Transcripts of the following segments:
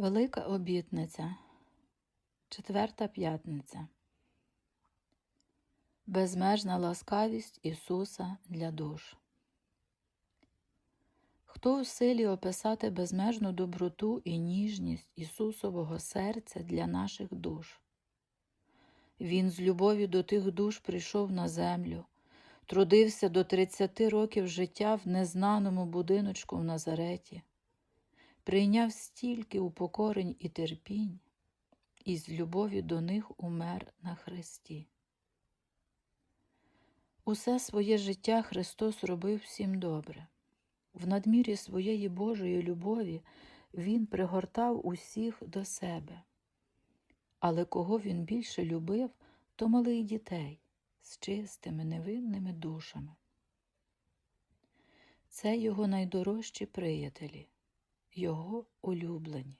Велика обітниця, четверта п'ятниця. Безмежна ласкавість Ісуса для душ. Хто у силі описати безмежну доброту і ніжність Ісусового серця для наших душ? Він з любові до тих душ прийшов на землю, трудився до 30 років життя в незнаному будиночку в Назареті прийняв стільки упокорень і терпінь, і з любові до них умер на Христі. Усе своє життя Христос робив всім добре. В надмірі своєї Божої любові Він пригортав усіх до себе. Але кого він більше любив, то малих дітей з чистими невинними душами. Це його найдорожчі приятелі його улюблені.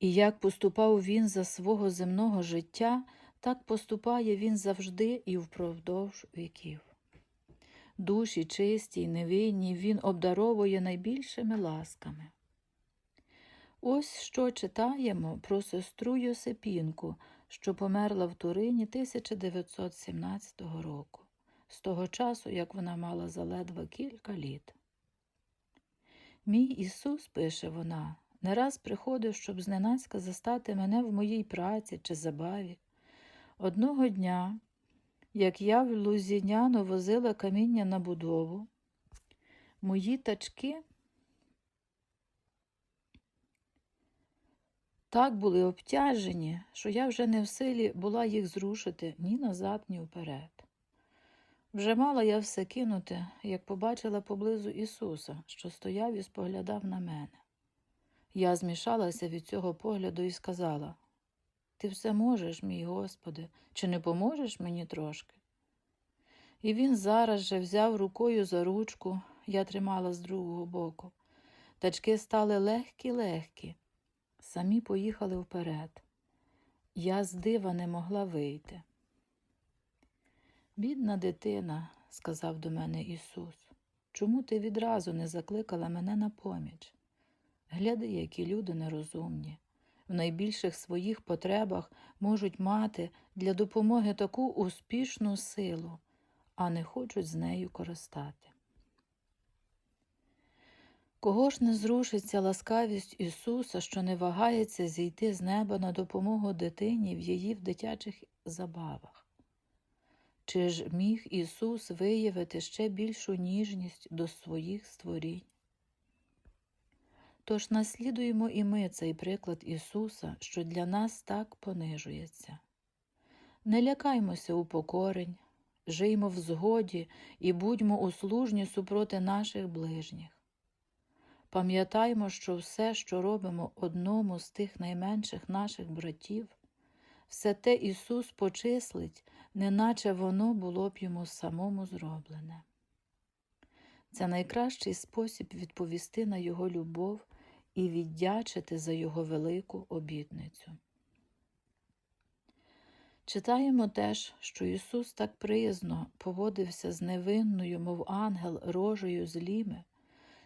І як поступав він за свого земного життя, так поступає він завжди і впродовж віків. Душі чисті й невинні він обдаровує найбільшими ласками. Ось що читаємо про сестру Йосипінку, що померла в Турині 1917 року, з того часу, як вона мала заледве кілька літ. Мій Ісус, пише вона, не раз приходив, щоб зненацька застати мене в моїй праці чи забаві. Одного дня, як я в Лузіняно возила каміння на будову, мої тачки так були обтяжені, що я вже не в силі була їх зрушити ні назад, ні вперед. Вже мала я все кинути, як побачила поблизу Ісуса, що стояв і споглядав на мене. Я змішалася від цього погляду і сказала Ти все можеш, мій Господи, чи не поможеш мені трошки? І він зараз же взяв рукою за ручку, я тримала з другого боку. Тачки стали легкі-легкі, самі поїхали вперед. Я з дива не могла вийти. Бідна дитина, сказав до мене Ісус, чому ти відразу не закликала мене на поміч? Гляди, які люди нерозумні, в найбільших своїх потребах можуть мати для допомоги таку успішну силу, а не хочуть з нею користати. Кого ж не зрушиться ласкавість Ісуса, що не вагається зійти з неба на допомогу дитині в її в дитячих забавах? Чи ж міг Ісус виявити ще більшу ніжність до своїх створінь? Тож наслідуємо і ми цей приклад Ісуса, що для нас так понижується. Не лякаймося упокорень, жиймо в згоді і будьмо услужні супроти наших ближніх. Пам'ятаймо, що все, що робимо одному з тих найменших наших братів, все те Ісус почислить, неначе воно було б йому самому зроблене. Це найкращий спосіб відповісти на Його любов і віддячити за Його велику обітницю. Читаємо теж, що Ісус так приязно поводився з невинною, мов ангел, рожею зліми,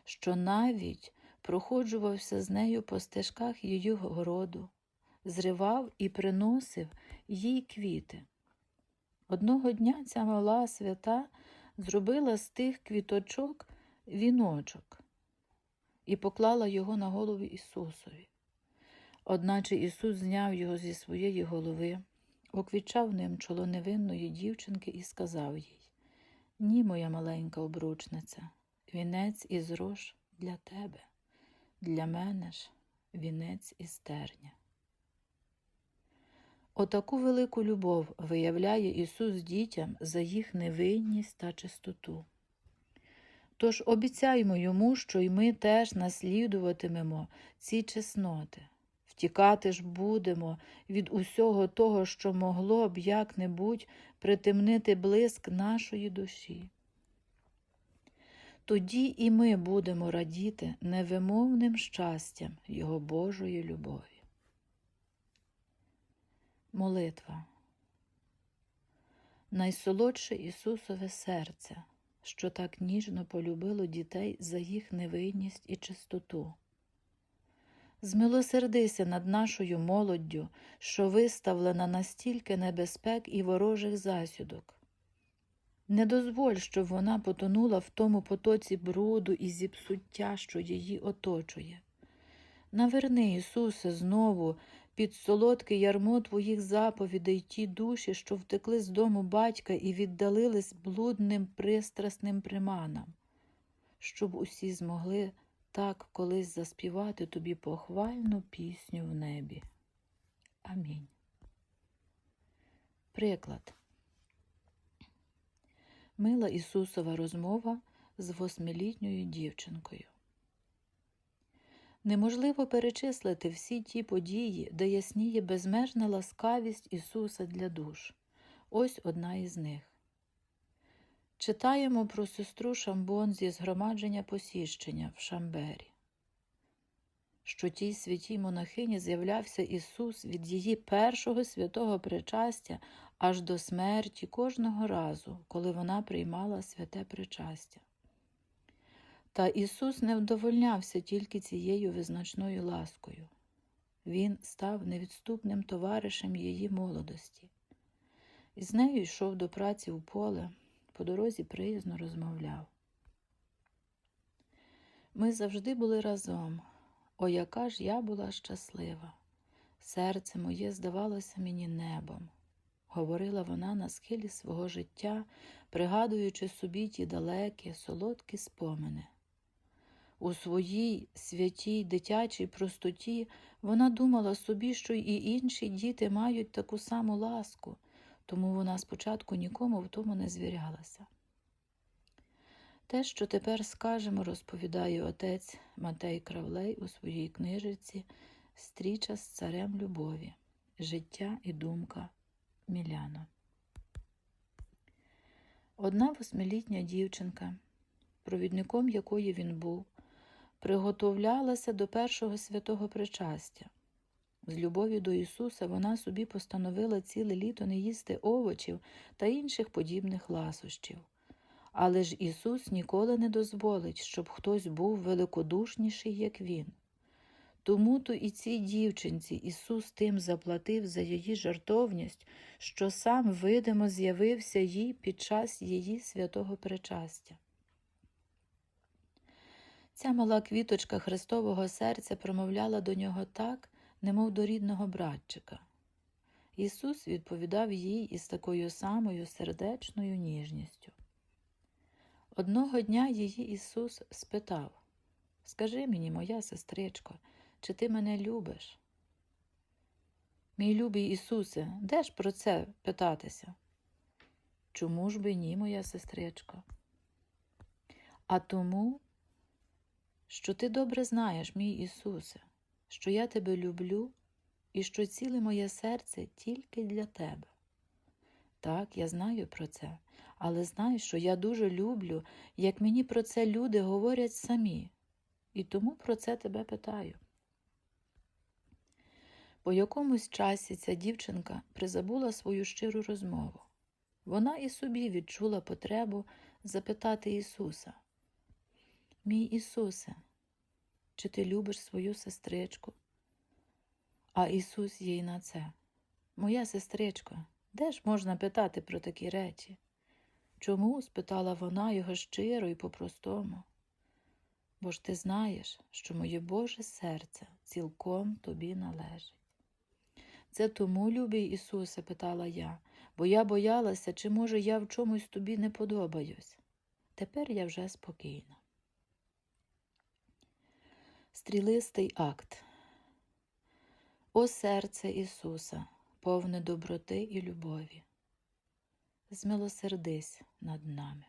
що навіть проходжувався з нею по стежках її городу, зривав і приносив їй квіти. Одного дня ця мала свята зробила з тих квіточок віночок і поклала його на голову Ісусові. Одначе Ісус зняв його зі своєї голови, оквічав ним чоло невинної дівчинки і сказав їй Ні, моя маленька обручниця, вінець із рож для тебе, для мене ж вінець із терня. Отаку велику любов виявляє Ісус дітям за їх невинність та чистоту. Тож обіцяймо йому, що й ми теж наслідуватимемо ці чесноти, втікати ж будемо від усього того, що могло б як-небудь притемнити блиск нашої душі. Тоді і ми будемо радіти невимовним щастям Його Божої любові. Молитва. Найсолодше Ісусове серце, що так ніжно полюбило дітей за їх невинність і чистоту. Змилосердися над нашою молоддю, що виставлена настільки небезпек і ворожих засідок. Не дозволь, щоб вона потонула в тому потоці бруду і зіпсуття, що її оточує. Наверни, Ісусе, знову під солодке ярмо Твоїх заповідей ті душі, що втекли з дому батька і віддалились блудним пристрасним приманам, щоб усі змогли так колись заспівати тобі похвальну пісню в небі. Амінь. Приклад. Мила Ісусова розмова з восьмилітньою дівчинкою. Неможливо перечислити всі ті події, де ясніє безмежна ласкавість Ісуса для душ. Ось одна із них. Читаємо про сестру Шамбон зі згромадження посіщення в Шамбері, що тій святій монахині з'являвся Ісус від її першого святого причастя аж до смерті кожного разу, коли вона приймала святе причастя. Та Ісус не вдовольнявся тільки цією визначною ласкою. Він став невідступним товаришем її молодості. І з нею йшов до праці в поле, по дорозі приязно розмовляв. Ми завжди були разом. О, яка ж я була щаслива! Серце моє здавалося мені небом, говорила вона на схилі свого життя, пригадуючи собі ті далекі, солодкі спомини. У своїй святій дитячій простоті вона думала собі, що і інші діти мають таку саму ласку, тому вона спочатку нікому в тому не звірялася. Те, що тепер скажемо, розповідає отець Матей Кравлей у своїй книжиці Стріча з царем любові, життя і думка Міляна. Одна восьмилітня дівчинка, провідником якої він був, приготовлялася до першого святого причастя. З любові до Ісуса вона собі постановила ціле літо не їсти овочів та інших подібних ласощів. Але ж Ісус ніколи не дозволить, щоб хтось був великодушніший, як Він. Тому то і цій дівчинці Ісус тим заплатив за її жартовність, що сам видимо з'явився їй під час її святого причастя. Ця мала квіточка Христового серця промовляла до нього так, немов до рідного братчика. Ісус відповідав їй із такою самою сердечною ніжністю. Одного дня її Ісус спитав Скажи мені, моя сестричко, чи ти мене любиш? Мій любий Ісусе, де ж про це питатися? Чому ж би ні, моя сестричко? А тому, що ти добре знаєш, мій Ісусе, що я тебе люблю і що ціле моє серце тільки для тебе. Так, я знаю про це, але знаю, що я дуже люблю, як мені про це люди говорять самі, і тому про це тебе питаю. По якомусь часі ця дівчинка призабула свою щиру розмову. Вона і собі відчула потребу запитати Ісуса. Мій Ісусе, чи ти любиш свою сестричку? А Ісус їй на це. Моя сестричко, де ж можна питати про такі речі? Чому? спитала вона його щиро і по-простому. Бо ж ти знаєш, що моє Боже серце цілком тобі належить. Це тому, любий Ісусе, питала я, бо я боялася, чи, може, я в чомусь тобі не подобаюсь. Тепер я вже спокійна. Стрілистий акт. О серце Ісуса, повне доброти і любові. Змилосердись над нами.